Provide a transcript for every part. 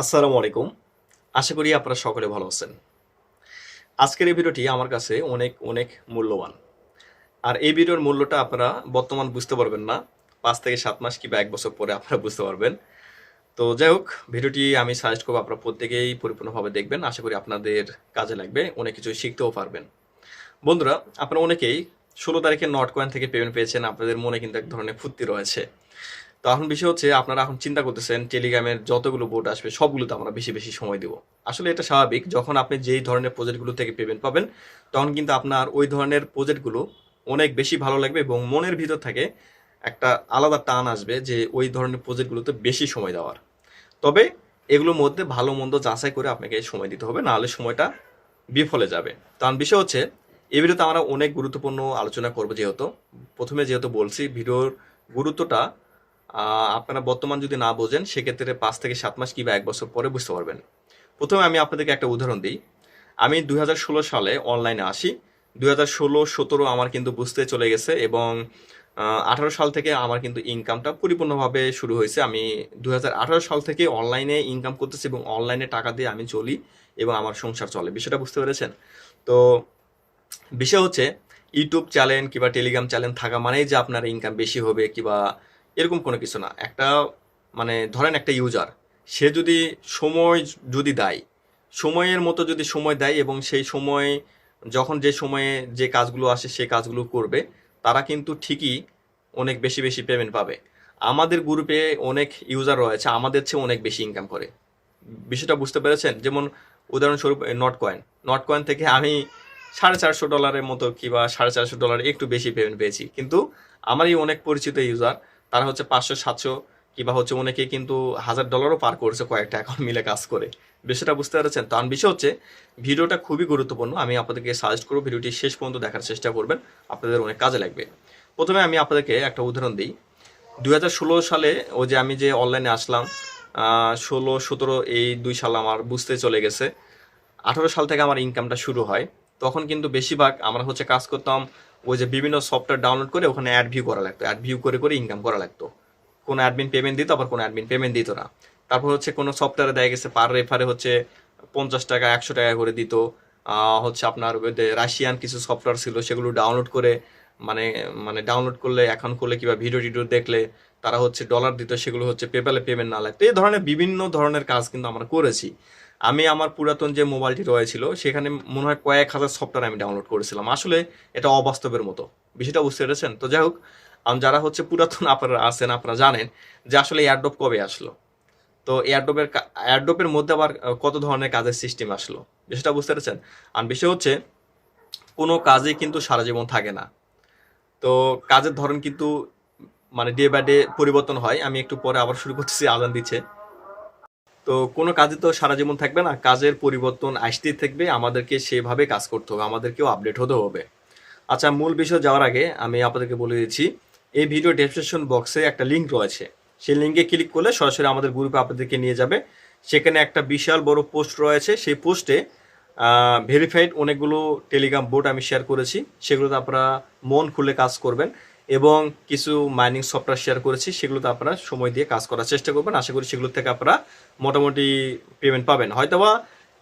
আসসালামু আলাইকুম। আশা করি আপনারা সকলে ভালো আছেন। আজকের এই ভিডিওটি আমার কাছে অনেক অনেক মূল্যবান। আর এই ভিডিওর মূল্যটা আপনারা বর্তমান বুঝতে পারবেন না। পাঁচ থেকে সাত মাস কিংবা এক বছর পরে আপনারা বুঝতে পারবেন। তো যাই হোক, ভিডিওটি আমি সাজেস্ট করব আপনারা প্রত্যেকেই পরিপূর্ণভাবে দেখবেন। আশা করি আপনাদের কাজে লাগবে, অনেক কিছু শিখতেও পারবেন। বন্ধুরা, আপনারা অনেকেই ষোলো তারিখে নট কয়েন থেকে পেমেন্ট পেয়েছেন। আপনাদের মনে কিন্তু এক ধরনের ফুর্তি রয়েছে। তো এখন বিষয় হচ্ছে, আপনারা এখন চিন্তা করতেছেন টেলিগ্রামের যতগুলো বোর্ড আসবে, সবগুলোতে আমরা বেশি বেশি সময় দেবো। আসলে এটা স্বাভাবিক, যখন আপনি যেই ধরনের প্রজেক্টগুলো থেকে পেমেন্ট পাবেন, তখন কিন্তু আপনার ওই ধরনের প্রজেক্টগুলো অনেক বেশি ভালো লাগবে এবং মনের ভিতর থেকে একটা আলাদা টান আসবে যে ওই ধরনের প্রজেক্টগুলোতে বেশি সময় দেওয়ার। তবে এগুলোর মধ্যে ভালো মন্দ যাচাই করে আপনাকে সময় দিতে হবে, নাহলে সময়টা বিফলে যাবে। কারণ বিষয় হচ্ছে, এই ভিডিওতে আমরা অনেক গুরুত্বপূর্ণ আলোচনা করব যেহেতু। প্রথমে যেহেতু বলছি, ভিডিওর গুরুত্বটা আপনারা বর্তমান যদি না বোঝেন, সেক্ষেত্রে পাঁচ থেকে সাত মাস কিংবা এক বছর পরে বুঝতে পারবেন। প্রথমে আমি আপনাদেরকে একটা উদাহরণ দিই। আমি দুই হাজার ষোলো সালে অনলাইনে আসি। দুই হাজার ষোলো, সতেরো আমার কিন্তু বুঝতে চলে গেছে এবং আঠারো সাল থেকে আমার কিন্তু ইনকামটা পরিপূর্ণভাবে শুরু হয়েছে। আমি দুই হাজার আঠারো সাল থেকে অনলাইনে ইনকাম করতেছি এবং অনলাইনে টাকা দিয়ে আমি চলি এবং আমার সংসার চলে। বিষয়টা বুঝতে পেরেছেন? তো বিষয় হচ্ছে, ইউটিউব চ্যানেল কিংবা টেলিগ্রাম চ্যানেল থাকা মানেই যে আপনার ইনকাম বেশি হবে কিংবা এরকম কোনো কিছু না। একটা মানে ধরেন একটা ইউজার সে যদি সময় যদি দেয়, সময়ের মতো যদি সময় দেয় এবং সেই সময়, যখন যে সময়ে যে কাজগুলো আসে সেই কাজগুলো করবে, তারা কিন্তু ঠিকই অনেক বেশি বেশি পেমেন্ট পাবে। আমাদের গ্রুপে অনেক ইউজার রয়েছে, আমাদের চেয়ে অনেক বেশি ইনকাম করে। বিষয়টা বুঝতে পেরেছেন? যেমন উদাহরণস্বরূপ নট কয়েন নট কয়েন থেকে আমি সাড়ে চারশো ডলারের মতো কিংবা সাড়ে চারশো ডলার একটু বেশি পেমেন্ট পেয়েছি। কিন্তু আমারই অনেক পরিচিত ইউজার তারা হচ্ছে পাঁচশো, সাতশো কিংবা হচ্ছে অনেকে কিন্তু হাজার ডলারও পার করেছে কয়েকটা অ্যাকাউন্ট মিলে কাজ করে। বিষয়টা বুঝতে পারছেন? তার বিষয় হচ্ছে, ভিডিওটা খুবই গুরুত্বপূর্ণ। আমি আপনাদেরকে সাজেস্ট করব ভিডিওটি শেষ পর্যন্ত দেখার চেষ্টা করবেন। আপনাদের অনেক কাজে লাগবে। প্রথমে আমি আপনাদেরকে একটা উদাহরণ দিই। দুই হাজার ষোলো সালে ও যে আমি যে অনলাইনে আসলাম ষোলো, সতেরো এই দুই সাল আমার বুঝতে চলে গেছে। আঠারো সাল থেকে আমার ইনকামটা শুরু হয়। তখন কিন্তু বেশিরভাগ আমরা হচ্ছে কাজ করতাম ওই যে বিভিন্ন সফটওয়্যার ডাউনলোড করে ওখানে অ্যাড ভিউ করা লাগতো। অ্যাড ভিউ করে করে ইনকাম করা লাগতো। কোনো অ্যাডমিন পেমেন্ট দিত, আবার কোনো অ্যাডমিন পেমেন্ট দিত না। তারপর হচ্ছে কোনো সফটওয়্যারে দেখা গেছে পার রেফারে হচ্ছে পঞ্চাশ টাকা, একশো টাকা করে দিত। হচ্ছে আপনার রাশিয়ান কিছু সফটওয়্যার ছিল, সেগুলো ডাউনলোড করে মানে মানে ডাউনলোড করলে এখন করলে কিংবা ভিডিও টিডিও দেখলে তারা হচ্ছে ডলার দিত, সেগুলো হচ্ছে পেপ্যালে পেমেন্ট না লাগতো। এই ধরনের বিভিন্ন ধরনের কাজ কিন্তু আমরা করেছি। আমি আমার পুরাতন যে মোবাইলটি রয়েছিল, সেখানে মনে হয় কয়েক হাজার সফটওয়্যার আমি ডাউনলোড করেছিলাম। আসলে এটা অবাস্তবের মতো। বিষয়টা বুঝতে পেরেছেন? তো যাই হোক যারা হচ্ছে পুরাতন, আপনারা আছেন, আপনারা জানেন যে আসলে এয়ারড্রপ কবে আসলো। তো এয়ারড্রপের এয়ারড্রপের মধ্যে আবার কত ধরনের কাজের সিস্টেম আসলো? বিষয়টা বুঝতে পেরেছেন? আর বিষয় হচ্ছে, কোনো কাজে কিন্তু সারা জীবন থাকে না। তো কাজের ধরন কিন্তু মানে ডে বাই ডে পরিবর্তন হয়। আমি একটু পরে আবার শুরু করতেছি, আজান দিচ্ছে। তো কোনো কাজে তো সারা জীবন থাকবে না, কাজের পরিবর্তন আসতেই থাকবে, আমাদেরকে সেভাবে কাজ করতে হবে, আমাদেরকেও আপডেট হতে হবে। আচ্ছা মূল বিষয় যাওয়ার আগে আমি আপনাদেরকে বলে দিচ্ছি, এই ভিডিও ডেসক্রিপশন বক্সে একটা লিঙ্ক রয়েছে। সেই লিঙ্কে ক্লিক করলে সরাসরি আমাদের গ্রুপে আপনাদেরকে নিয়ে যাবে। সেখানে একটা বিশাল বড় পোস্ট রয়েছে, সেই পোস্টে ভেরিফাইড অনেকগুলো টেলিগ্রাম বোর্ড আমি শেয়ার করেছি, সেগুলোতে আপনারা মন খুলে কাজ করবেন। এবং কিছু মাইনিং সফটওয়্যার শেয়ার করেছি, সেগুলোতে আপনারা সময় দিয়ে কাজ করার চেষ্টা করবেন। আশা করি সেগুলো থেকে আপনারা মোটামুটি পেমেন্ট পাবেন। হয়তোবা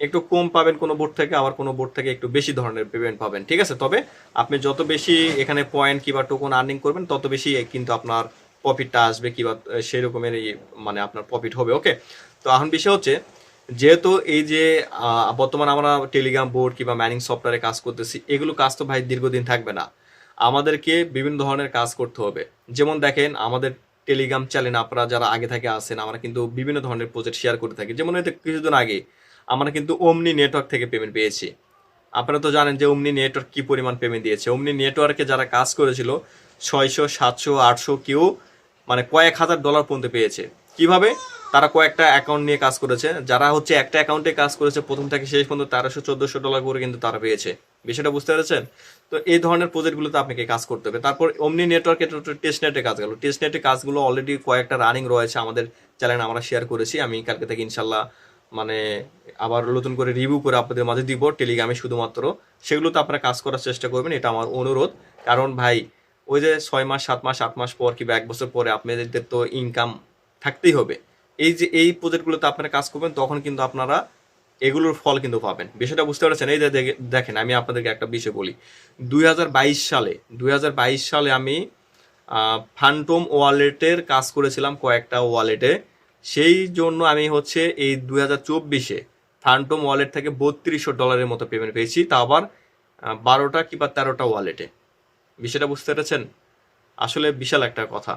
একটু কম পাবেন কোনো বোর্ড থেকে, আবার কোনো বোর্ড থেকে একটু বেশি ধরনের পেমেন্ট পাবেন। ঠিক আছে? তবে আপনি যত বেশি এখানে পয়েন্ট কিংবা টোকন আর্নিং করবেন, তত বেশি কিন্তু আপনার প্রফিটটা আসবে কিংবা সেই রকমের মানে আপনার প্রফিট হবে ওকে তো এখন বিষয় হচ্ছে, যেহেতু এই যে বর্তমানে আমরা টেলিগ্রাম বোর্ড কিংবা ম্যানিং সফটওয়্যারে কাজ করতেছি, এগুলো কাজ তো ভাই দীর্ঘদিন থাকবে না। আমাদেরকে বিভিন্ন ধরনের কাজ করতে হবে। যেমন দেখেন, আমাদের টেলিগ্রাম চ্যানেল আপনারা যারা আগে থেকে আসেন আমরা কিন্তু বিভিন্ন ধরনের প্রজেক্ট শেয়ার করে থাকি। যেমন এই তো কিছুদিন আগে আমরা কিন্তু অমনি নেটওয়ার্ক থেকে পেমেন্ট পেয়েছি। আপনারা তো জানেন যে অমনি নেটওয়ার্ক কি পরিমাণ পেমেন্ট দিয়েছে। অমনি নেটওয়ার্কে যারা কাজ করেছিল, ছয়শো, সাতশো, আটশো কেউ মানে কয়েক হাজার ডলার পর্যন্ত পেয়েছে। কীভাবে? তারা কয়েকটা অ্যাকাউন্ট নিয়ে কাজ করেছে। যারা হচ্ছে একটা অ্যাকাউন্টে কাজ করেছে, প্রথম থেকে শেষ পর্যন্ত তেরোশো, চোদ্দশো ডলার করে কিন্তু তারা পেয়েছে। বিষয়টা বুঝতে পেরেছেন? তো এই ধরনের প্রজেক্টগুলোতে আপনাকে কাজ করতে হবে। তারপর অমনি নেটওয়ার্কে টেস্ট নেটে কাজ গেল টেস্ট নেটে কাজগুলো অলরেডি কয়েকটা রানিং রয়েছে আমাদের চ্যানেল আমরা শেয়ার করেছি। আমি কালকে থেকে ইনশাল্লাহ মানে আবার নতুন করে রিভিউ করে আপনাদের মাঝে দিব। টেলিগ্রামে শুধুমাত্র। সেগুলোতে আপনারা কাজ করার চেষ্টা করবেন। এটা আমার অনুরোধ। কারণ ভাই, ওই যে ছয় মাস, সাত মাস, আট মাস পর কিংবা এক বছর পরে আপনাদের তো ইনকাম থাকতেই হবে। এই যে এই প্রজেক্টগুলোতে আপনারা কাজ করবেন, তখন কিন্তু আপনারা এগুলোর ফল কিন্তু পাবেন। বিষয়টা বুঝতে পারছেন? এই দেখেন, আমি আপনাদেরকে একটা বিষয় বলি। দুই হাজার বাইশ সালে, দুই হাজার বাইশ সালে আমি ফ্যান্টম ওয়ালেটের কাজ করেছিলাম কয়েকটা ওয়ালেটে সেই জন্য আমি হচ্ছে এই দুই হাজার চব্বিশে ফ্যান্টম ওয়ালেট থেকে বত্রিশশো ডলারের মতো পেমেন্ট পেয়েছি। তা আবার বারোটা কিংবা তেরোটা ওয়ালেটে বিষয়টা বুঝতে পেরেছেন? আসলে বিশাল একটা কথা।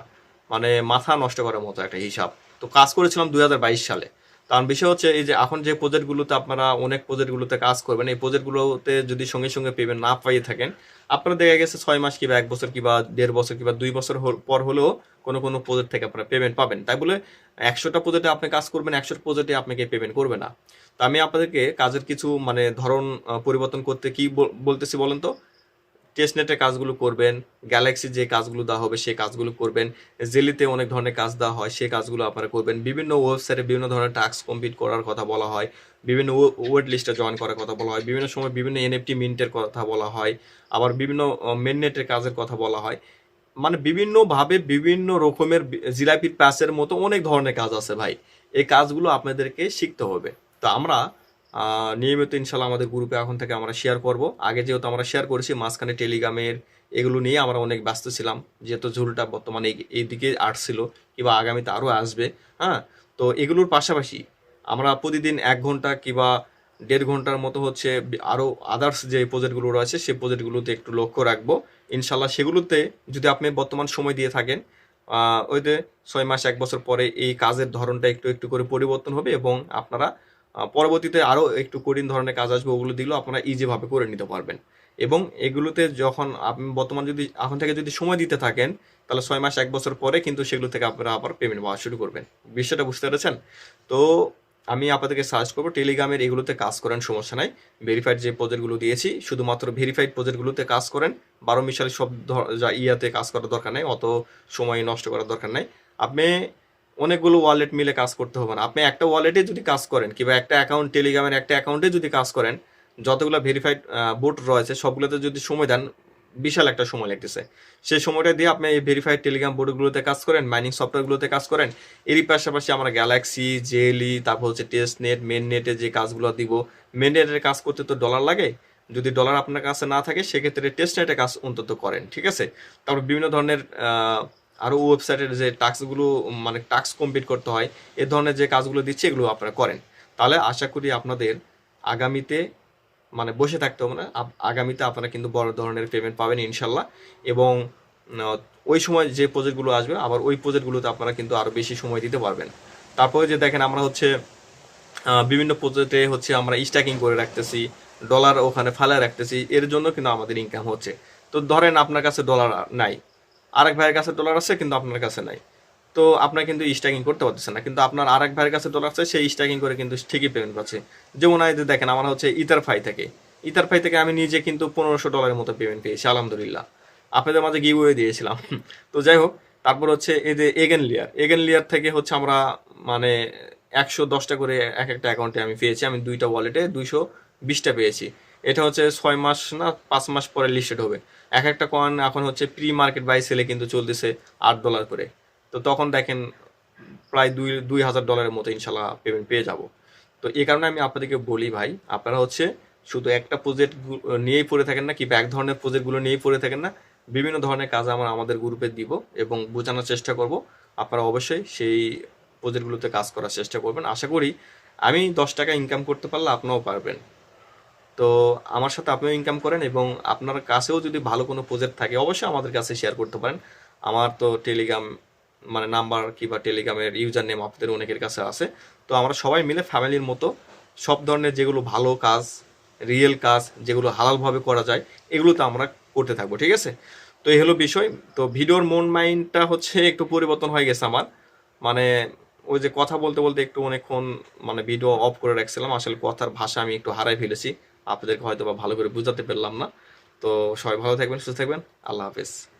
মানে মাথা নষ্ট করার মতো একটা হিসাব। তো কাজ করেছিলাম দুই হাজার বাইশ সালে। কারণ বিষয় হচ্ছে এই যে এখন যে প্রজেক্টগুলোতে আপনারা অনেক প্রজেক্টগুলোতে কাজ করবেন, এই প্রজেক্টগুলোতে যদি সঙ্গে সঙ্গে পেমেন্ট না পাইয়ে থাকেন, আপনারা দেখা গেছে ছয় মাস কিংবা এক বছর কিংবা দেড় বছর কিংবা দুই বছর পর হলেও কোনো কোনো প্রজেক্ট থেকে আপনারা পেমেন্ট পাবেন। তাই বলে একশোটা প্রজেক্টে আপনি কাজ করবেন একশোটা প্রজেক্টে আপনাকে পেমেন্ট করবে না। তো আমি আপনাদেরকে কাজের কিছু মানে ধরন পরিবর্তন করতে কি বলতেছি বলেন তো? টেস্টনেটের কাজগুলো করবেন গ্যালাক্সি যে কাজগুলো দেওয়া হবে সেই কাজগুলো করবেন জেলিতে অনেক ধরনের কাজ দেওয়া হয় সেই কাজগুলো আপনারা করবেন। বিভিন্ন ওয়েবসাইটে বিভিন্ন ধরনের টাস্ক কমপ্লিট করার কথা বলা হয়, বিভিন্ন ওয়েট লিস্টে জয়েন করার কথা বলা হয়, বিভিন্ন সময় বিভিন্ন এনএফটি মিন্টের কথা বলা হয়, আবার বিভিন্ন মেননেটের কাজের কথা বলা হয়। মানে বিভিন্নভাবে বিভিন্ন রকমের জিলাপির প্যাসের মতো অনেক ধরনের কাজ আছে ভাই। এই কাজগুলো আপনাদেরকে শিখতে হবে। তো আমরা নিয়মিত ইনশাল্লাহ আমাদের গ্রুপে এখন থেকে আমরা শেয়ার করব। আগে যেহেতু আমরা শেয়ার করেছি মাঝখানে টেলিগ্রামের এগুলো নিয়ে আমরা অনেক ব্যস্ত ছিলাম যেহেতু ঝুলটা বর্তমানে এই- এইদিকে আসছিল কিংবা আগামীতে আরও আসবে হ্যাঁ? তো এগুলোর পাশাপাশি আমরা প্রতিদিন এক ঘণ্টা কিংবা দেড় ঘণ্টার মতো হচ্ছে আরও আদার্স যে প্রজেক্টগুলো রয়েছে সেই প্রজেক্টগুলোতে একটু লক্ষ্য রাখব। ইনশাল্লাহ সেগুলোতে যদি আপনি বর্তমান সময় দিয়ে থাকেন আহ, ওই যে ছয় মাস এক বছর পরে এই কাজের ধরনটা একটু একটু করে পরিবর্তন হবে এবং আপনারা পরবর্তীতে আরও একটু কঠিন ধরনের কাজ আসবে, ওগুলো দিলেও আপনারা ইজিভাবে করে নিতে পারবেন। এবং এগুলোতে যখন আপনি বর্তমান যদি, এখন থেকে যদি সময় দিতে থাকেন, তাহলে ছয় মাস, এক বছর পরে কিন্তু সেগুলো থেকে আপনারা আবার পেমেন্ট পাওয়া শুরু করবেন। বিষয়টা বুঝতে পেরেছেন? তো আমি আপনাদেরকে সার্চ করব টেলিগ্রামের এগুলোতে কাজ করেন, সমস্যা নাই। ভেরিফাইড যে প্রজেক্টগুলো দিয়েছি, শুধুমাত্র ভেরিফাইড প্রজেক্টগুলোতে কাজ করেন। বারো মিশালি সব যা ইয়াতে কাজ করার দরকার নেই, অত সময় নষ্ট করার দরকার নেই। আপনি অনেকগুলো ওয়ালেট মিলে কাজ করতে হবে না। আপনি একটা ওয়ালেটে যদি কাজ করেন, কিংবা একটা অ্যাকাউন্ট টেলিগ্রামের একটা অ্যাকাউন্টে যদি কাজ করেন, যতগুলো ভেরিফাইড বোট রয়েছে, সবগুলোতে যদি সময় দেন, বিশাল একটা সময় লাগতেছে। সেই সময়টা দিয়ে আপনি এই ভেরিফাইড টেলিগ্রাম বোর্ডগুলোতে কাজ করেন মাইনিং সফটওয়্যারগুলোতে কাজ করেন, এরই পাশাপাশি আমরা গ্যালাক্সি জেলি তারপর হচ্ছে টেস্ট নেট মেন নেটে যে কাজগুলো দিব মেন নেটের কাজ করতে তো ডলার লাগে। যদি ডলার আপনার কাছে না থাকে, সেক্ষেত্রে টেস্ট নেটে কাজ অন্তত করেন, ঠিক আছে? তারপর বিভিন্ন ধরনের আহ, আরও ওয়েবসাইটের যে টাস্কগুলো মানে টাস্ক কমপ্লিট করতে হয় এ ধরনের যে কাজগুলো দিচ্ছে এগুলো আপনারা করেন। তাহলে আশা করি আপনাদের আগামীতে মানে বসে থাকতে হবে না আগামীতে আপনারা কিন্তু বড় ধরনের পেমেন্ট পাবেন ইনশাল্লাহ। এবং ওই সময় যে প্রজেক্টগুলো আসবে আবার ওই প্রজেক্টগুলোতে আপনারা কিন্তু আরও বেশি সময় দিতে পারবেন। তারপরে যে দেখেন আমরা হচ্ছে বিভিন্ন প্রজেক্টে হচ্ছে আমরা স্ট্যাকিং করে রাখতেছি ডলার ওখানে ফালায় রাখতেছি এর জন্য কিন্তু আমাদের ইনকাম হচ্ছে। তো ধরেন আপনার কাছে ডলার নাই আরেক ভাইয়ের কাছে ডলার আছে, কিন্তু আপনার কাছে নাই। তো আপনার কিন্তু স্ট্যাকিং করতে পারতেছে না, কিন্তু আপনার আরেক ভাইয়ের কাছে ডলার আছে, সেই স্ট্যাকিং করে কিন্তু ঠিকই পেমেন্ট পাচ্ছে। যেমন যে দেখেন, আমার হচ্ছে ইথার ফাই থেকে। ইথার ফাই থেকে আমি নিজে কিন্তু পনেরোশো ডলারের মতো পেমেন্ট পেয়েছি, আলহামদুলিল্লাহ। আপনাদের মাঝে গিভওয়ে দিয়েছিলাম। তো যাই হোক, তারপর হচ্ছে এই যে এগেন লিয়ার এগেন লিয়ার থেকে হচ্ছে আমরা মানে একশো দশটা করে এক একটা অ্যাকাউন্টে আমি পেয়েছি, আমি দুইটা ওয়ালেটে দুইশো বিশটা পেয়েছি। এটা হচ্ছে ছয় মাস না, পাঁচ মাস পরে লিস্টেড হবে। এক একটা কয়েন এখন হচ্ছে প্রি মার্কেট বাই সেলে কিন্তু চলতেছে আট ডলার করে। তো তখন দেখেন প্রায় দুই দুই হাজার ডলারের মতো ইনশাল্লাহ পেমেন্ট পেয়ে যাব। তো এই কারণে আমি আপনাদেরকে বলি ভাই, আপনারা হচ্ছে শুধু একটা প্রজেক্ট নিয়েই পড়ে থাকেন না কিংবা এক ধরনের প্রজেক্টগুলো নিয়েই পড়ে থাকেন না, বিভিন্ন ধরনের কাজ আমরা আমাদের গ্রুপে দিব এবং বোঝানোর চেষ্টা করব। আপনারা অবশ্যই সেই প্রজেক্টগুলোতে কাজ করার চেষ্টা করবেন। আশা করি আমি দশ টাকা ইনকাম করতে পারলে আপনিও পারবেন। তো আমার সাথে আপনিও ইনকাম করেন এবং আপনার কাছেও যদি ভালো কোনো প্রজেক্ট থাকে, অবশ্যই আমাদের কাছে শেয়ার করতে পারেন। আমার তো টেলিগ্রাম মানে নাম্বার কিংবা টেলিগ্রামের ইউজার নেম আপনাদের অনেকের কাছে আছে। তো আমরা সবাই মিলে ফ্যামিলির মতো সব ধরনের যেগুলো ভালো কাজ রিয়েল কাজ, যেগুলো হালালভাবে করা যায় এগুলো তো আমরা করতে থাকব, ঠিক আছে? তো এই হলো বিষয়। তো ভিডিওর মন মাইন্ডটা হচ্ছে একটু পরিবর্তন হয়ে গেছে আমার। মানে ওই যে কথা বলতে বলতে একটু অনেকক্ষণ মানে ভিডিও অফ করে রাখছিলাম। আসলে কথার ভাষা আমি একটু হারাই ফেলেছি। আপনাদেরকে হয়তো বা ভালো করে বুঝাতে পারলাম না। তো সবাই ভালো থাকবেন, সুস্থ থাকবেন। আল্লাহ হাফেজ।